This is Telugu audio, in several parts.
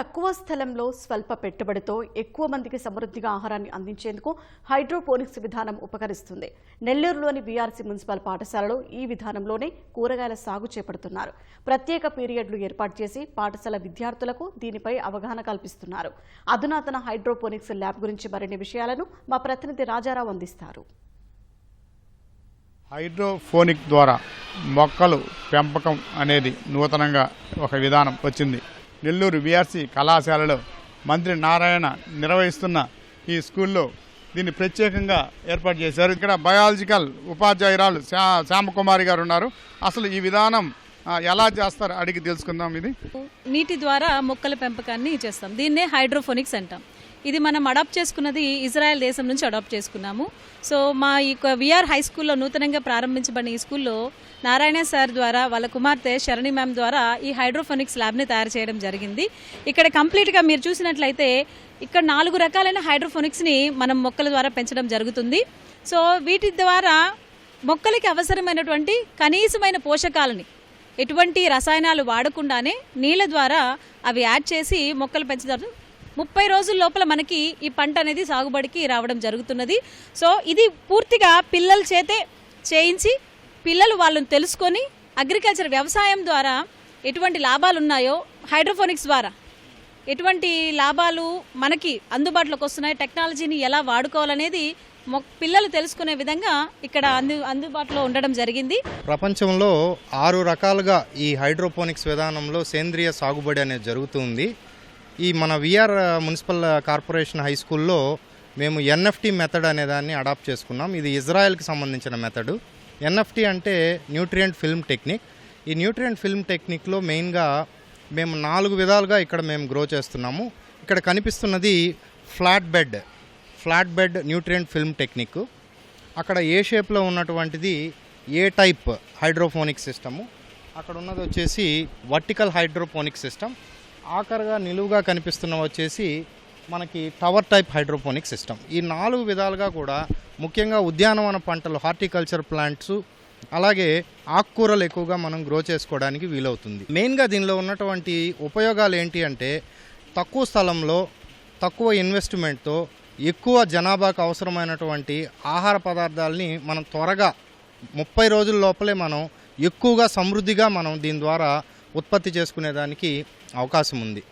తక్కువ స్థలంలో స్వల్ప పెట్టుబడితో ఎక్కువ మందికి సమృద్ధిగా ఆహారాన్ని అందించేందుకు హైడ్రోపోనిక్స్ విధానం ఉపకరిస్తుంది. నెల్లూరులోని బీఆర్సీ మున్సిపల్ పాఠశాలలో ఈ విధానంలోనే కూరగాయల సాగు చేపడుతున్నారు. ప్రత్యేక పీరియడ్లు ఏర్పాటు చేసి పాఠశాల విద్యార్థులకు దీనిపై అవగాహన కల్పిస్తున్నారు. అధునాతన హైడ్రోపోనిక్స్ ల్యాబ్ గురించి మరిన్ని విషయాలను మా ప్రతినిధి రాజారావు అందిస్తారు. హైడ్రోఫోనిక్ ద్వారా మొక్కలు పెంపకం అనేది నూతనంగా ఒక విధానం వచ్చింది. నెల్లూరు విఆర్సి కళాశాలలో మంత్రి నారాయణ నిర్వహిస్తున్న ఈ స్కూల్లో దీన్ని ప్రత్యేకంగా ఏర్పాటు చేశారు. ఇక్కడ బయాలజికల్ ఉపాధ్యాయురాలు శ్యామకుమారి గారు ఉన్నారు. అసలు ఈ విధానం ఎలా చేస్తారు? అడిగి తెలుసుకుందాం ఇది. నీటి ద్వారా మొక్కల పెంపకాన్ని చేస్తాం. దీన్నే హైడ్రోఫోనిక్స్ అంటాం. ఇది మనం అడాప్ట్ చేసుకున్నది ఇజ్రాయెల్ దేశం నుంచి అడాప్ట్ చేసుకున్నాము. సో మా ఈ విఆర్ హై స్కూల్లో నూతనంగా ప్రారంభించబడిన ఈ స్కూల్లో నారాయణ సార్ ద్వారా వాళ్ళ కుమార్తె శరణి మ్యామ్ ద్వారా ఈ హైడ్రోఫోనిక్స్ ల్యాబ్ని తయారు చేయడం జరిగింది. ఇక్కడ కంప్లీట్గా మీరు చూసినట్లయితే ఇక్కడ నాలుగు రకాలైన హైడ్రోఫోనిక్స్ని మనం మొక్కల ద్వారా పెంచడం జరుగుతుంది. సో వీటి ద్వారా మొక్కలకి అవసరమైనటువంటి కనీసమైన పోషకాలని ఎటువంటి రసాయనాలు వాడకుండానే నీళ్ళ ద్వారా అవి యాడ్ చేసి మొక్కలు పెంచడం ముప్పై రోజుల లోపల మనకి ఈ పంట అనేది సాగుబడికి రావడం జరుగుతున్నది. సో ఇది పూర్తిగా పిల్లల చేతే చేయించి పిల్లలు వాళ్ళని తెలుసుకొని అగ్రికల్చర్ వ్యవసాయం ద్వారా ఎటువంటి లాభాలు ఉన్నాయో హైడ్రోఫోనిక్స్ ద్వారా ఎటువంటి లాభాలు మనకి అందుబాటులోకి వస్తున్నాయి టెక్నాలజీని ఎలా వాడుకోవాలనేది మొ- పిల్లలు తెలుసుకునే విధంగా ఇక్కడ అందు అందుబాటులో ఉండడం జరిగింది. ప్రపంచంలో ఆరు రకాలుగా ఈ హైడ్రోపోనిక్స్ విధానంలో సేంద్రియ సాగుబడి అనేది జరుగుతుంది ఈ మన విఆర్ మున్సిపల్ కార్పొరేషన్ హై స్కూల్లో మేము ఎన్ఎఫ్టీ మెథడ్ అనే దాన్ని అడాప్ట్ చేసుకున్నాం. ఇది ఇజ్రాయెల్కి సంబంధించిన మెథడు ఎన్ఎఫ్టీ అంటే న్యూట్రియంట్ ఫిల్మ్ టెక్నిక్ ఈ న్యూట్రియంట్ ఫిల్మ్ టెక్నిక్లో మెయిన్గా మేము నాలుగు విధాలుగా ఇక్కడ మేము గ్రో చేస్తున్నాము. ఇక్కడ కనిపిస్తున్నది flat bed flat bed nutrient film technique అక్కడ ఏ షేప్లో ఉన్నటువంటిది ఏ టైప్ హైడ్రోఫోనిక్ సిస్టము అక్కడ ఉన్నది వచ్చేసి వర్టికల్ హైడ్రోపోనిక్ సిస్టమ్ ఆఖరిగా నిలువుగా కనిపిస్తున్న వచ్చేసి మనకి టవర్ టైప్ హైడ్రోపోనిక్ సిస్టమ్. ఈ నాలుగు విధాలుగా కూడా ముఖ్యంగా ఉద్యానవన పంటలు హార్టికల్చర్ ప్లాంట్స్ అలాగే ఆకుకూరలు ఎక్కువగా మనం గ్రో చేసుకోవడానికి వీలవుతుంది. మెయిన్గా దీనిలో ఉన్నటువంటి ఉపయోగాలు ఏంటి అంటే తక్కువ స్థలంలో తక్కువ ఇన్వెస్ట్మెంట్తో ఎక్కువ జనాభాకు అవసరమైనటువంటి ఆహార పదార్థాలని మనం త్వరగా ముప్పై రోజుల లోపలే మనం ఎక్కువగా సమృద్ధిగా మనం దీని ద్వారా ఉత్పత్తి చేసుకునేదానికి అవకాశం ఉంది.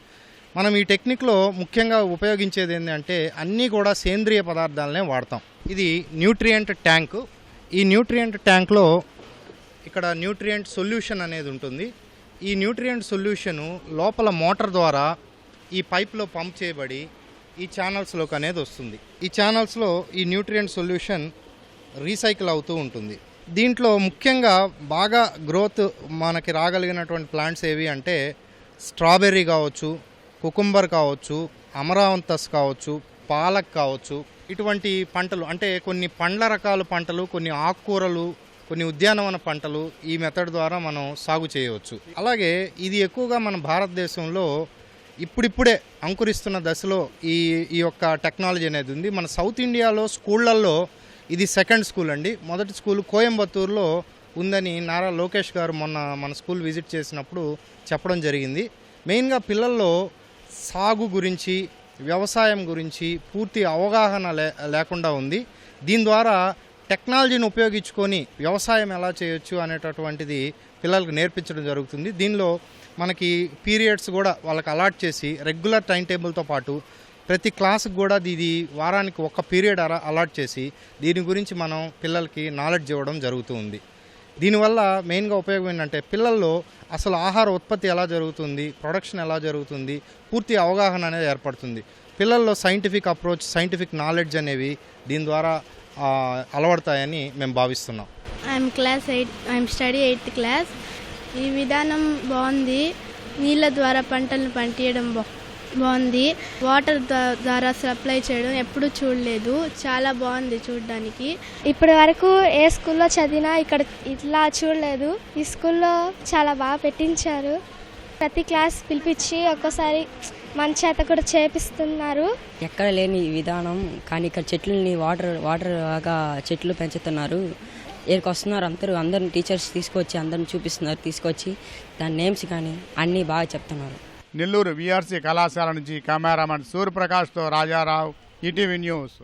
మనం ఈ టెక్నిక్లో ముఖ్యంగా ఉపయోగించేది ఏంటంటే అన్నీ కూడా సేంద్రియ పదార్థాలనే వాడతాం. ఇది న్యూట్రియంట్ ట్యాంక్. ఈ న్యూట్రియంట్ ట్యాంక్లో ఇక్కడ న్యూట్రియంట్ సొల్యూషన్ అనేది ఉంటుంది. ఈ న్యూట్రియంట్ సొల్యూషను లోపల మోటార్ ద్వారా ఈ పైప్లో పంప్ చేయబడి ఈ ఛానల్స్లోకి అనేది వస్తుంది. ఈ ఛానల్స్లో ఈ న్యూట్రియంట్ సొల్యూషన్ రీసైకిల్ అవుతూ ఉంటుంది. దీంట్లో ముఖ్యంగా బాగా గ్రోత్ మనకి రాగలిగినటువంటి ప్లాంట్స్ ఏవి అంటే స్ట్రాబెర్రీ కావచ్చు కుకుంబర్ కావచ్చు అమరావంతస్ కావచ్చు పాలక్ కావచ్చు. ఇటువంటి పంటలు అంటే కొన్ని పండ్ల రకాల పంటలు కొన్ని ఆకుకూరలు కొన్ని ఉద్యానవన పంటలు ఈ మెథడ్ ద్వారా మనం సాగు చేయవచ్చు. అలాగే ఇది ఎక్కువగా మన భారతదేశంలో ఇప్పుడిప్పుడే అంకురిస్తున్న దశలో ఈ ఈ యొక్క టెక్నాలజీ అనేది ఉంది. మన సౌత్ ఇండియాలో స్కూళ్ళల్లో ఇది సెకండ్ స్కూల్ అండి. మొదటి స్కూల్ కోయంబత్తూరులో ఉందని నారా లోకేష్ గారు మొన్న మన స్కూల్ విజిట్ చేసినప్పుడు చెప్పడం జరిగింది. మెయిన్గా పిల్లల్లో సాగు గురించి వ్యవసాయం గురించి పూర్తి అవగాహన లే లేకుండా ఉంది. దీని ద్వారా టెక్నాలజీని ఉపయోగించుకొని వ్యవసాయం ఎలా చేయొచ్చు అనేటటువంటిది పిల్లలకు నేర్పించడం జరుగుతుంది. దీనిలో మనకి పీరియడ్స్ కూడా వాళ్ళకి అలాట్ చేసి రెగ్యులర్ టైం టేబుల్తో పాటు ప్రతి క్లాస్కి కూడా ఇది వారానికి ఒక పీరియడ్ అలా అలాట్ చేసి దీని గురించి మనం పిల్లలకి నాలెడ్జ్ ఇవ్వడం జరుగుతూ ఉంది. దీనివల్ల మెయిన్గా ఉపయోగం ఏంటంటే పిల్లల్లో అసలు ఆహార ఉత్పత్తి ఎలా జరుగుతుంది ప్రొడక్షన్ ఎలా జరుగుతుంది పూర్తి అవగాహన అనేది ఏర్పడుతుంది. పిల్లల్లో సైంటిఫిక్ అప్రోచ్ సైంటిఫిక్ నాలెడ్జ్ అనేవి దీని ద్వారా అలవడతాయని మేము భావిస్తున్నాం. I'm class eight I'm study eighth class ఈ విధానం బాగుంది. నీళ్ళ ద్వారా పంటలను పంటియడం బా బాగుంది. వాటర్ ద్వారా సప్లై చేయడం ఎప్పుడూ చూడలేదు. చాలా బాగుంది చూడడానికి. ఇప్పటి వరకు ఏ స్కూల్లో చదివినా ఇక్కడ ఇట్లా చూడలేదు. ఈ స్కూల్లో చాలా బాగా పెట్టించారు. ప్రతి క్లాస్ పిలిపించి ఒక్కోసారి మన చేత కూడా చేపిస్తున్నారు. ఎక్కడ లేని ఈ విధానం కానీ ఇక్కడ చెట్లని వాటర్ వాటర్ లాగా చెట్లు పెంచుతున్నారు. ఇక్కడికి వస్తున్నారు అందరూ. అందరిని టీచర్స్ తీసుకొచ్చి అందరిని చూపిస్తున్నారు. తీసుకొచ్చి దాని నేమ్స్ కానీ అన్నీ బాగా చెప్తున్నారు. నెల్లూరు వీఆర్సీ కళాశాల నుంచి కెమెరామన్ సూర్యప్రకాష్తో రాజారావు ఈటీవీ న్యూస్